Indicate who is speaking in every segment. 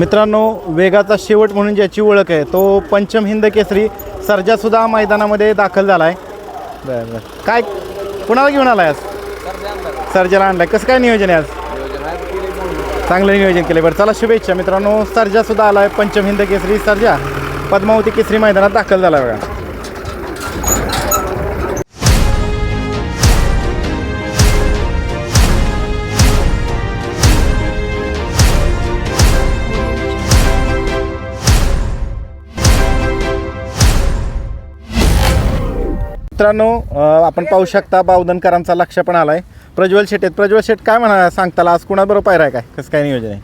Speaker 1: मित्रांनो वेगाचा शेवट म्हणून ज्याची ओळख आहे तो पंचम हिंद केसरी सर्जासुद्धा मैदानामध्ये दाखल झाला आहे बरं बरं. काय कुणाला घेऊन आला आहे आज? सर्जाला आहे कसं काय नियोजन आहे आज? चांगलं नियोजन केलं बरं चला शुभेच्छा. मित्रांनो सर्जासुद्धा आहे पंचम हिंद केसरी सर्जा पद्मावती केसरी मैदानात दाखल झाला बघा. मित्रांनो आपण पाहू शकता बावधनकरांचा लक्ष पण आलाय. प्रज्वल शेट आहेत. प्रज्वल शेट काय म्हणा सांगताला? आज कुणाबरोबर पायरा आहे काय? कसं काय नियोजन आहे?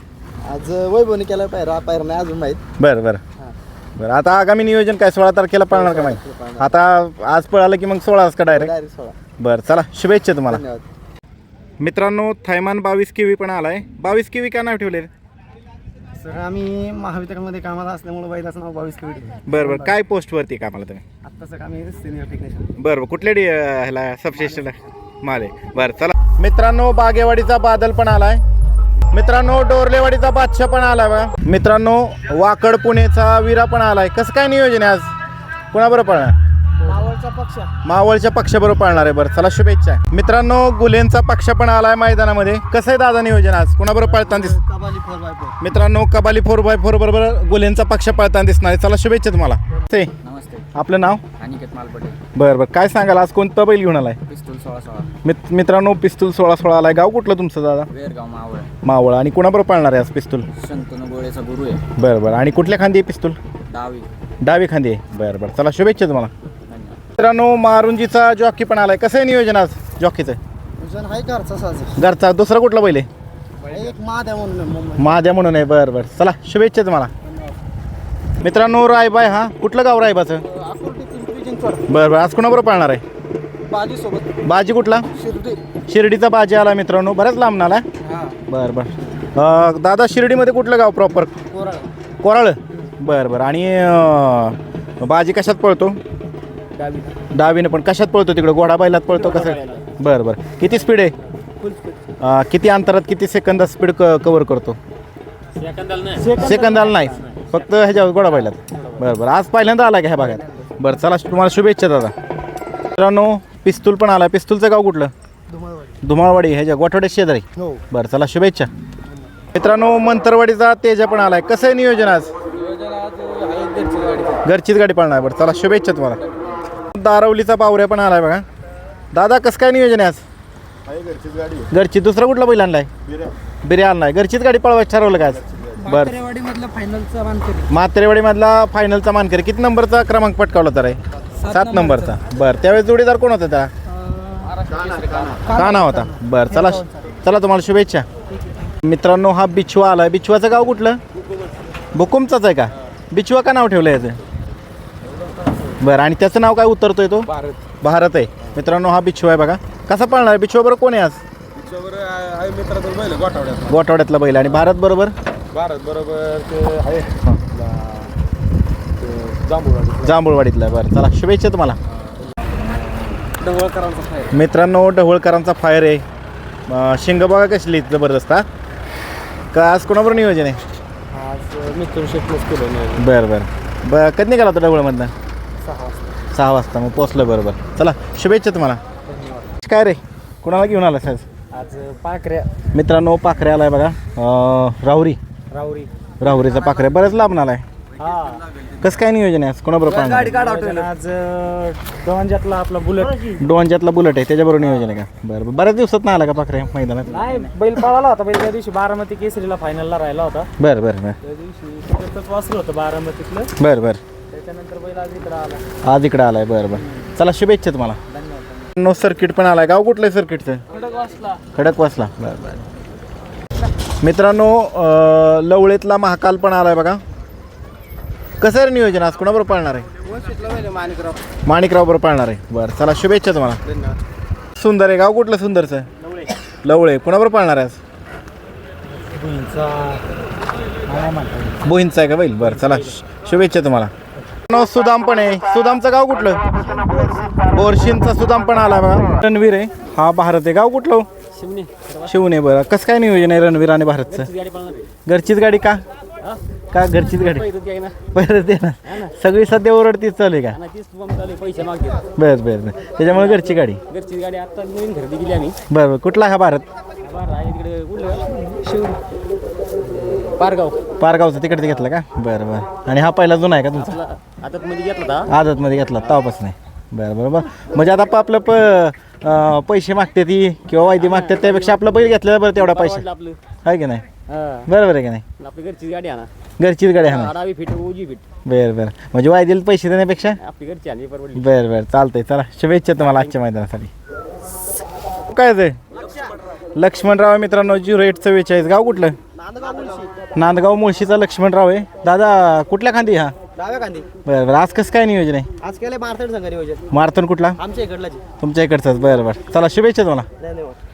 Speaker 2: आज वैभवने केला पायरा. पायरा नाही अजून माहीत.
Speaker 1: बरं बरं. बरं आता आगामी नियोजन काय? सोळा तारखेला पळणार का माहिती? आता आज पळालं की मग सोळाच का डायरेक्ट
Speaker 2: डायरेक्ट सोळा.
Speaker 1: बरं चला शुभेच्छा तुम्हाला.
Speaker 2: धन्यवाद.
Speaker 1: मित्रांनो थैमान बावीस केवी पण आलाय. बावीस केवी का नाव ठेवले
Speaker 2: सर आम्ही महावितरणमध्ये कामाला असल्यामुळे बैलाचं नाव बावीस किलोमीटर
Speaker 1: बरं बरं. काय पोस्टवरती कामाला तुम्ही?
Speaker 2: आत्ताच आम्ही सिनियर टेक्निशियन
Speaker 1: बरं बरं. कुठल्या डी ह्याला सबस्टेशनला माले. बरं चला. मित्रांनो बागेवाडीचा बादल पण आलाय. मित्रांनो डोरलेवाडीचा बादशाह पण आलाय बघा. मित्रांनो वाकड पुणेचा वीरा पण आलाय. कसं काय नियोजन आहे आज? कुणाबरोबर पळणार. मावळच्या पक्षाबरोबर पाळणार आहे बरं. चला शुभेच्छा. मित्रांनो गुलेंचा पक्ष पण आलाय मैदानामध्ये. कसं आहे दादा नियोजन आज? कुणाबरोबर पळताना दिस मित्रांनो कबाली फोर बाय फोर बरोबर गुलेंचा पक्ष पळताना दिसणार आहे. चला शुभेच्छा तुम्हाला. ते.
Speaker 2: नमस्ते.
Speaker 1: आपलं नाव?
Speaker 2: अनिकेत मालपटे.
Speaker 1: बरं बरं. काय सांगाल? आज कोणतं बैल घेऊन आलाय?
Speaker 2: पिस्तूल सोळा सोळा.
Speaker 1: मित मित्रांनो पिस्तूल सोळा सोळा आलाय. गाव कुठलं तुमचं दादा?
Speaker 2: वेरगाव मावळ.
Speaker 1: मावळ. आणि कुणाबरोबर पाळणार आहे आज पिस्तूल?
Speaker 2: गोळेचा गुरु आहे.
Speaker 1: बरं बरं. आणि कुठल्या खांदी आहे पिस्तूल?
Speaker 2: डावी.
Speaker 1: डावी खांदी आहे. बरं बरं. चला शुभेच्छा तुम्हाला. मित्रांनो मारुंजीचा जॉकी पण आलाय. कसं आहे नियोजन आज जॉकीचं
Speaker 2: आहे घरचा साज
Speaker 1: घरचा दुसरा कुठला आहे?
Speaker 2: एक महाद्या म्हणून मुंबई
Speaker 1: महाद्या म्हणून आहे. बरं बरं. चला शुभेच्छा तुम्हाला. मित्रांनो रायबाय हा? कुठलं गाव रायबाचं?
Speaker 2: आकुर्डी पिंपरी चिंचवड
Speaker 1: बरं बरं. आज कुणाबरोबर पाळणार आहे?
Speaker 2: बाजी सोबत
Speaker 1: बाजी कुठला?
Speaker 2: शिर्डी.
Speaker 1: शिर्डीचा बाजी आला मित्रांनो. बऱ्याच लांब आला.
Speaker 2: हा.
Speaker 1: बरं बरं. अं, दादा शिर्डीमध्ये कुठलं गाव प्रॉपर
Speaker 2: कोराळ.
Speaker 1: कोराळ. बरं बरं. आणि अं, बाजी कशात पळतो?
Speaker 2: डावी
Speaker 1: डावीनं पण. कशात पळतो तिकडं? घोडा बैलात पळतो कसं बरं बरं. किती स्पीड आहे?
Speaker 2: फुल स्पीड
Speaker 1: अं, किती अंतरात किती सेकंदात स्पीड क कवर करतो? सेकंदाला नाही. फक्त ह्याच्यावर घोडा बैलात. बरं बरं. आज पहिल्यांदा आला का ह्या भागात? बरं चला तुम्हाला शुभेच्छा दादा. मित्रांनो पिस्तूल पण आला. पिस्तूलचं गाव कुठलं?
Speaker 2: धुमाळवाडी.
Speaker 1: धुमाळवाडी ह्याच्या गोठवड्या शेजारी.
Speaker 2: हो.
Speaker 1: बरं चला शुभेच्छा. मित्रांनो मंतरवाडीचा तेजा पण आलाय. कसं आहे नियोजन आज? घरचीच गाडी पळणार. बरं चला शुभेच्छा तुम्हाला. दारवलीचा पावऱ्या पण आलाय बघा. दादा कसं काय नियोजन आहे आज? घरची दुसरा कुठला बैल आणलाय? बिर्या आणलाय. घरचीच गाडी पळवायचं ठरवलं काय आज? बरं.
Speaker 2: मधला फायनलचा मानकरी.
Speaker 1: म्हात्रेवाडीमधला फायनलचा मानकरी. किती नंबरचा क्रमांक पटकावला तर आहे? सात नंबरचा. बरं. त्यावेळेस जोडीदार कोण होता त्या का नाव होता. बरं चला चला तुम्हाला शुभेच्छा. मित्रांनो हा बिछवा आलाय. बिछवाचं गाव कुठलं? भुकुमचाच आहे का? बिछवा का नाव ठेवलं याचं? बरं आणि त्याचं नाव काय उतरतोय तो?
Speaker 2: भारत.
Speaker 1: भारत आहे. मित्रांनो हा बिछवा आहे बघा. कसा पाळणार बिछवा बरोबर कोण आहे आज?
Speaker 2: आहे मित्राचा बैल गोठावड्यात
Speaker 1: गोठवड्यातला. बैल. आणि भारत बरोबर?
Speaker 2: भारत बरोबर ते आहे. जांभूळवाडी
Speaker 1: जांभूळवाडीतला. आहे. बरं चला शुभेच्छा तुम्हाला.
Speaker 2: डवळकरांचा
Speaker 1: मित्रांनो ढवळकरांचा फायर आहे. अं, शिंग बघा कसली जबरदस्त हा. का आज कोणाबरोबर नियोजन आहे?
Speaker 2: आज मिथून शेटनेच केलं नाही
Speaker 1: बरं बरं. ब कधी निघाला होता
Speaker 2: वाजता
Speaker 1: सहा वाजता मग पोचलं बरोबर. चला शुभेच्छा तुम्हाला. काय रे कोणाला घेऊन आला साहेब
Speaker 2: आज पाखऱ्या.
Speaker 1: मित्रांनो पाखरे आलाय बघा. अं, राहुरी.
Speaker 2: राऊरी
Speaker 1: राहुरीचा पाखरे. बरेच लांब आलाय.
Speaker 2: हा.
Speaker 1: कसं काय नियोजन आहे आज? कोणाबरोबर
Speaker 2: आज दोनजातला आपला बुलेट.
Speaker 1: डोंजातला बुलेट आहे त्याच्याबरोबर नियोजन आहे का? बरं बरं. बऱ्याच दिवसात नाही आला का पाखरे मैदानात?
Speaker 2: नाही बैल पळाला होता बैल त्या दिवशी बारामती केसरीला फायनलला राहिला होता.
Speaker 1: बरं बरं बरं.
Speaker 2: त्या दिवशी तिकडचंच होतं बारामतीतलं.
Speaker 1: बरं बरं.
Speaker 2: त्याच्यानंतर बैल आज इकडं आला.
Speaker 1: आज इकडे आलाय बरं बरं. चला शुभेच्छा तुम्हाला.
Speaker 2: धन्यवाद.
Speaker 1: नो सर्किट पण आलाय गाव कुठलं सर्किटचं
Speaker 2: खडक वाचला.
Speaker 1: खडक वाचला. बरं बरं. मित्रांनो अं, लवळेतला महाकाल पण आलाय बघा. कसं आहे रे नियोजन? आज कुणाबरोबर पाळणार आहे?
Speaker 2: वशितला बैल माणिकराव.
Speaker 1: माणिकराव बरोबर पाळणार आहे. बरं चला शुभेच्छा तुम्हाला.
Speaker 2: धन्यवाद.
Speaker 1: सुंदर आहे गाव कुठलं सुंदरचं
Speaker 2: नवळे
Speaker 1: लवळे. कुणाबरोबर पाळणार आहे आज? बोहींचा आहे का बैल? बरं चला शु- शुभेच्छा तुम्हाला. नो सुदाम पण आहे. सुदामचं गाव कुठलं? बोरशींचा सुदाम पण आला बघा. रणवीर आहे. हा भारत आहे. गाव कुठलं
Speaker 2: शिवनी.
Speaker 1: शिवने बरं. कसं काय नियोजन आहे रणवीर आणि भारतचं? घरचीच गाडी का? का घरचीच गाडी?
Speaker 3: ना.
Speaker 1: बरं ते ना. सगळी सध्या ओरडतीच चालू आहे का?
Speaker 3: पैसे मागते
Speaker 1: बरं बरं बरं. त्याच्यामुळे घरची गाडी.
Speaker 3: घरची गाडी आता नवीन खरेदी केली आम्ही.
Speaker 1: बरं बरं. कुठला हा भारत
Speaker 3: बरं आहे तिकडे कुठलं शिव पारगाव.
Speaker 1: पारगावचा तिकडे घेतला का? बरं बरं. आणि हा पहिला जुना आहे का तुमचा?
Speaker 3: आता मध्ये घेतला
Speaker 1: आदतमध्ये घेतला तवापासून नाही बरं बरं बरं. म्हणजे आता प- आपलं प अं, पैसे मागते ती किंवा वायदी मागतात त्यापेक्षा आपलं बैल घेतलेलं बरं तेवढा पैसे.
Speaker 3: आपलं.
Speaker 1: आहे की नाही?
Speaker 3: हा.
Speaker 1: बरोबर आहे की नाही?
Speaker 3: आपली घरची गाडी ना
Speaker 1: घरचीच गाडी
Speaker 3: डावी फिट उजी फिट.
Speaker 1: बरं बरं. म्हणजे वायदीला पैसे देण्यापेक्षा?
Speaker 3: आपली घरची आणि परवडली.
Speaker 1: बरं बरं. चालतंय चला. शुभेच्छा तुम्हाला आजच्या मैदानासाठी. काय ते? लक्ष्मणराव मित्रांनो झिरो एट चव्वेचाळीस गाव कुठलं? नांदगाव मुळशीचा लक्ष्मणराव आहे. दादा कुठल्या खांदी हा?
Speaker 2: डाव्या कांदी
Speaker 1: बरं बरं. आज कसं काय नियोजन आहे?
Speaker 2: आज मारतड संघ नियोजन.
Speaker 1: मारतून कुठला?
Speaker 2: आमच्या इकडला
Speaker 1: तुमच्या इकडचाच. बरं बरं. चला शुभेच्छा तुम्हाला.
Speaker 2: धन्यवाद.